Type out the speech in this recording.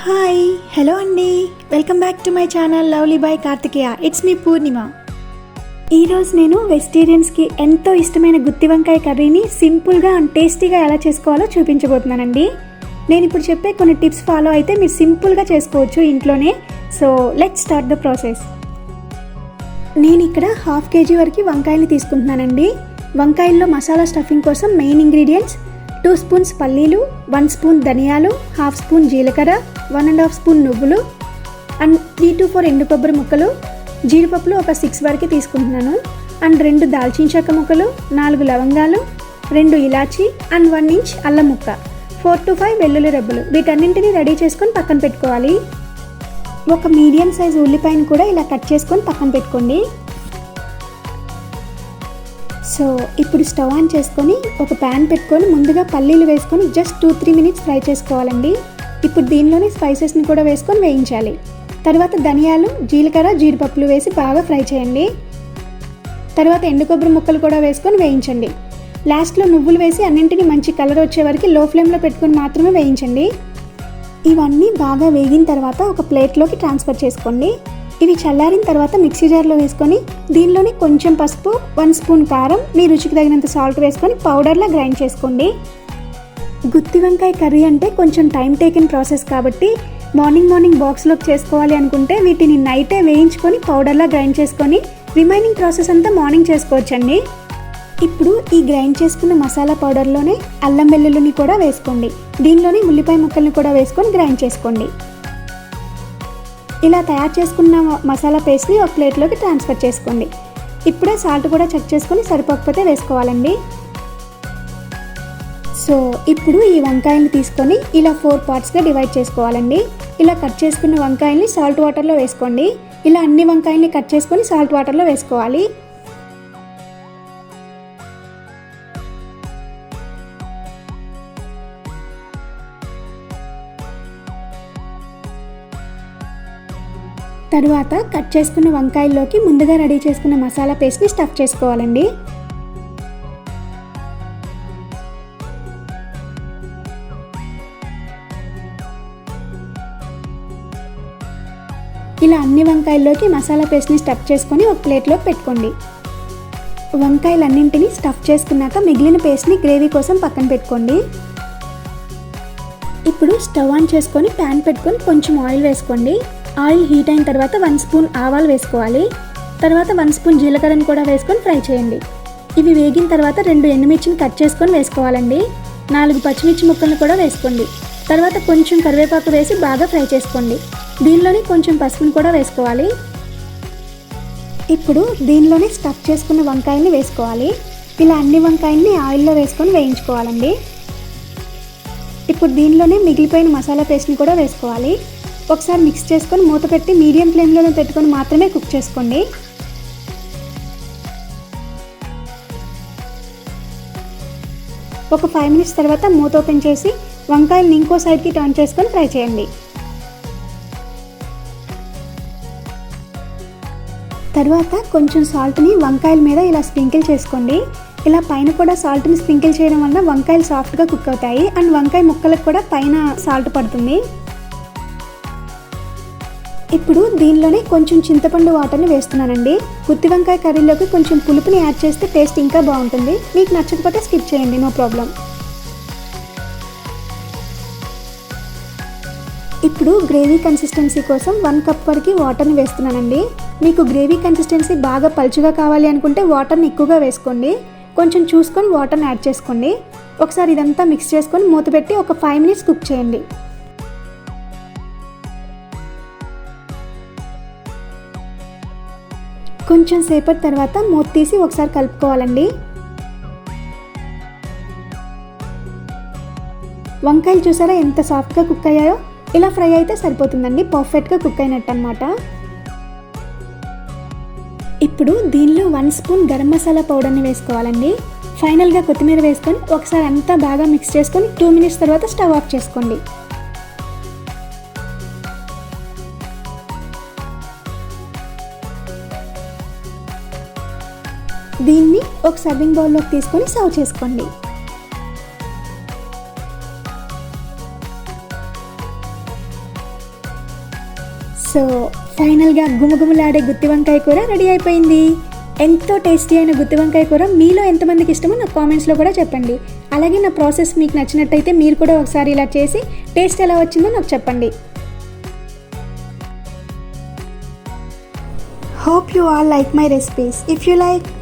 Hi hello అండి welcome back to my channel lovely boy Karthikeya it's me Purnima ఈరోజు నేను వెజిటేరియన్స్కి ఎంతో ఇష్టమైన గుత్తి వంకాయ కర్రీని సింపుల్గా అండ్ టేస్టీగా ఎలా చేసుకోవాలో చూపించబోతున్నానండి. నేను ఇప్పుడు చెప్పే కొన్ని టిప్స్ ఫాలో అయితే మీరు సింపుల్గా చేసుకోవచ్చు ఇంట్లోనే. So let start the process నేను ఇక్కడ హాఫ్ కేజీ వరకు వంకాయలు తీసుకుంటున్నానండి. వంకాయల్లో మసాలా స్టఫింగ్ కోసం మెయిన్ ఇంగ్రీడియంట్స్ టూ స్పూన్స్ పల్లీలు వన్ స్పూన్ ధనియాలు హాఫ్ స్పూన్ జీలకర్ర వన్ అండ్ హాఫ్ స్పూన్ నువ్వులు అండ్ త్రీ టు ఫోర్ ఎండు కొబ్బరి ముక్కలు. జీడిపప్పులు ఒక సిక్స్ వరకు తీసుకుంటున్నాను. అండ్ రెండు దాల్చిన చెక్క ముక్కలు నాలుగు లవంగాలు రెండు ఇలాచి అండ్ వన్ ఇంచ్ అల్లం ముక్క. ఫోర్ టు ఫైవ్ వెల్లుల్లి రెబ్బలు. వీటన్నింటినీ రెడీ చేసుకొని పక్కన పెట్టుకోవాలి. ఒక మీడియం సైజ్ ఉల్లిపాయను కూడా ఇలా కట్ చేసుకొని పక్కన పెట్టుకోండి. సో ఇప్పుడు స్టవ్ ఆన్ చేసుకొని ఒక ప్యాన్ పెట్టుకొని ముందుగా పల్లీలు వేసుకొని just two three minutes fry చేసుకోవాలండి. ఇప్పుడు దీనిలోనే స్పైసెస్ని కూడా వేసుకొని వేయించాలి. తర్వాత ధనియాలు జీలకర్ర జీడిపప్పులు వేసి బాగా ఫ్రై చేయండి. తర్వాత ఎండు కొబ్బరి ముక్కలు కూడా వేసుకొని వేయించండి. లాస్ట్లో నువ్వులు వేసి అన్నింటినీ మంచి కలర్ వచ్చే వరకు లో ఫ్లేమ్లో పెట్టుకొని మాత్రమే వేయించండి. ఇవన్నీ బాగా వేగిన తర్వాత ఒక ప్లేట్లోకి ట్రాన్స్ఫర్ చేసుకోండి. ఇవి చల్లారిన తర్వాత మిక్సీ జార్లో వేసుకొని దీనిలోని కొంచెం పసుపు వన్ స్పూన్ కారం మీ రుచికి తగినంత సాల్ట్ వేసుకొని పౌడర్లా గ్రైండ్ చేసుకోండి. గుత్తి వంకాయ కర్రీ అంటే కొంచెం టైం టేకిన్ ప్రాసెస్ కాబట్టి మార్నింగ్ మార్నింగ్ బాక్స్లోకి చేసుకోవాలి అనుకుంటే వీటిని నైటే వేయించుకొని పౌడర్లా గ్రైండ్ చేసుకొని రిమైనింగ్ ప్రాసెస్ అంతా మార్నింగ్ చేసుకోవచ్చండి. ఇప్పుడు ఈ గ్రైండ్ చేసుకున్న మసాలా పౌడర్లోనే అల్లం వెల్లుల్లిని కూడా వేసుకోండి. దీనిలోనే ఉల్లిపాయ ముక్కల్ని కూడా వేసుకొని గ్రైండ్ చేసుకోండి. ఇలా తయారు చేసుకున్న మసాలా పేస్ట్ని ఒక ప్లేట్లోకి ట్రాన్స్ఫర్ చేసుకోండి. ఇప్పుడే సాల్ట్ కూడా చెక్ చేసుకొని సరిపోకపోతే వేసుకోవాలండి. సో ఇప్పుడు ఈ వంకాయల్ని తీసుకొని ఇలా ఫోర్ పార్ట్స్గా డివైడ్ చేసుకోవాలండి. ఇలా కట్ చేసుకున్న వంకాయల్ని సాల్ట్ వాటర్లో వేసుకోండి. ఇలా అన్ని వంకాయల్ని కట్ చేసుకొని సాల్ట్ వాటర్లో వేసుకోవాలి. తరువాత కట్ చేసుకున్న వంకాయల్లోకి ముందుగా రెడీ చేసుకున్న మసాలా పేస్ట్ని స్టఫ్ చేసుకోవాలండి. ఇలా అన్ని వంకాయల్లోకి మసాలా పేస్ట్ని స్టఫ్ చేసుకొని ఒక ప్లేట్లో పెట్టుకోండి. వంకాయలన్నింటినీ స్టఫ్ చేసుకున్నాక మిగిలిన పేస్ట్ని గ్రేవీ కోసం పక్కన పెట్టుకోండి. ఇప్పుడు స్టవ్ ఆన్ చేసుకొని ప్యాన్ పెట్టుకొని కొంచెం ఆయిల్ వేసుకోండి. ఆయిల్ హీట్ అయిన తర్వాత వన్ స్పూన్ ఆవాలు వేసుకోవాలి. తర్వాత వన్ స్పూన్ జీలకర్రను కూడా వేసుకొని ఫ్రై చేయండి. ఇవి వేగిన తర్వాత రెండు ఎండుమిర్చిని కట్ చేసుకొని వేసుకోవాలండి. నాలుగు పచ్చిమిర్చి ముక్కలను కూడా వేసుకోండి. తర్వాత కొంచెం కరివేపాకు వేసి బాగా ఫ్రై చేసుకోండి. దీనిలోనే కొంచెం పసుపును కూడా వేసుకోవాలి. ఇప్పుడు దీనిలోనే స్టఫ్ చేసుకున్న వంకాయల్ని వేసుకోవాలి. ఇలా అన్ని వంకాయల్ని ఆయిల్లో వేసుకొని వేయించుకోవాలండి. ఇప్పుడు దీనిలోనే మిగిలిపోయిన మసాలా పేస్ట్ని కూడా వేసుకోవాలి. ఒకసారి మిక్స్ చేసుకొని మూత పెట్టి మీడియం ఫ్లేమ్లో పెట్టుకొని మాత్రమే కుక్ చేసుకోండి. ఒక ఫైవ్ మినిట్స్ తర్వాత మూత ఓపెన్ చేసి వంకాయలను ఇంకో సైడ్కి టర్న్ చేసుకొని ఫ్రై చేయండి. తర్వాత కొంచెం సాల్ట్ని వంకాయల మీద ఇలా స్ప్రింకిల్ చేసుకోండి. ఇలా పైన కూడా సాల్ట్ని స్ప్రింకిల్ చేయడం వల్ల వంకాయలు సాఫ్ట్గా కుక్ అవుతాయి. అండ్ వంకాయ ముక్కలకు కూడా పైన సాల్ట్ పడుతుంది. ఇప్పుడు దీనిలోనే కొంచెం చింతపండు వాటర్ని వేస్తున్నానండి. గుత్తి వంకాయ కర్రీలోకి కొంచెం పులుపుని యాడ్ చేస్తే టేస్ట్ ఇంకా బాగుంటుంది. మీకు నచ్చకపోతే స్కిప్ చేయండి నో ప్రాబ్లం. ఇప్పుడు గ్రేవీ కన్సిస్టెన్సీ కోసం వన్ కప్ వరకు వాటర్ని వేస్తున్నానండి. మీకు గ్రేవీ కన్సిస్టెన్సీ బాగా పలుచుగా కావాలి అనుకుంటే వాటర్ని ఎక్కువగా వేసుకోండి. కొంచెం చూసుకొని వాటర్ని యాడ్ చేసుకోండి. ఒకసారి ఇదంతా మిక్స్ చేసుకొని మూత పెట్టి ఒక ఫైవ్ మినిట్స్ కుక్ చేయండి. కొంచెం సేపటి తర్వాత మూత తీసి ఒకసారి కలుపుకోవాలండి. వంకాయలు చూసారా ఎంత సాఫ్ట్గా కుక్ అయ్యాయో? ఇలా ఫ్రై అయితే సరిపోతుందండి. పర్ఫెక్ట్గా కుక్ అయినట్టు అనమాట ఇప్పుడు దీనిలో వన్ స్పూన్ గరం మసాలా పౌడర్ని వేసుకోవాలండి. ఫైనల్గా కొత్తిమీర వేసుకొని ఒకసారి అంతా బాగా మిక్స్ చేసుకొని టూ మినిట్స్ తర్వాత స్టవ్ ఆఫ్ చేసుకోండి. దీన్ని ఒక సర్వింగ్ బౌల్లోకి తీసుకొని సర్వ్ చేసుకోండి. సో ఫైనల్గా గుమగుమలాడే గుత్తి వంకాయ కూర రెడీ అయిపోయింది. ఎంతో టేస్టీ అయిన గుత్తి వంకాయ కూర మీలో ఎంతమందికి ఇష్టమో నాకు కామెంట్స్లో కూడా చెప్పండి. అలాగే నా ప్రాసెస్ మీకు నచ్చినట్టయితే మీరు కూడా ఒకసారి ఇలా చేసి టేస్ట్ ఎలా వచ్చిందో నాకు చెప్పండి. Hope you all like my recipes if you like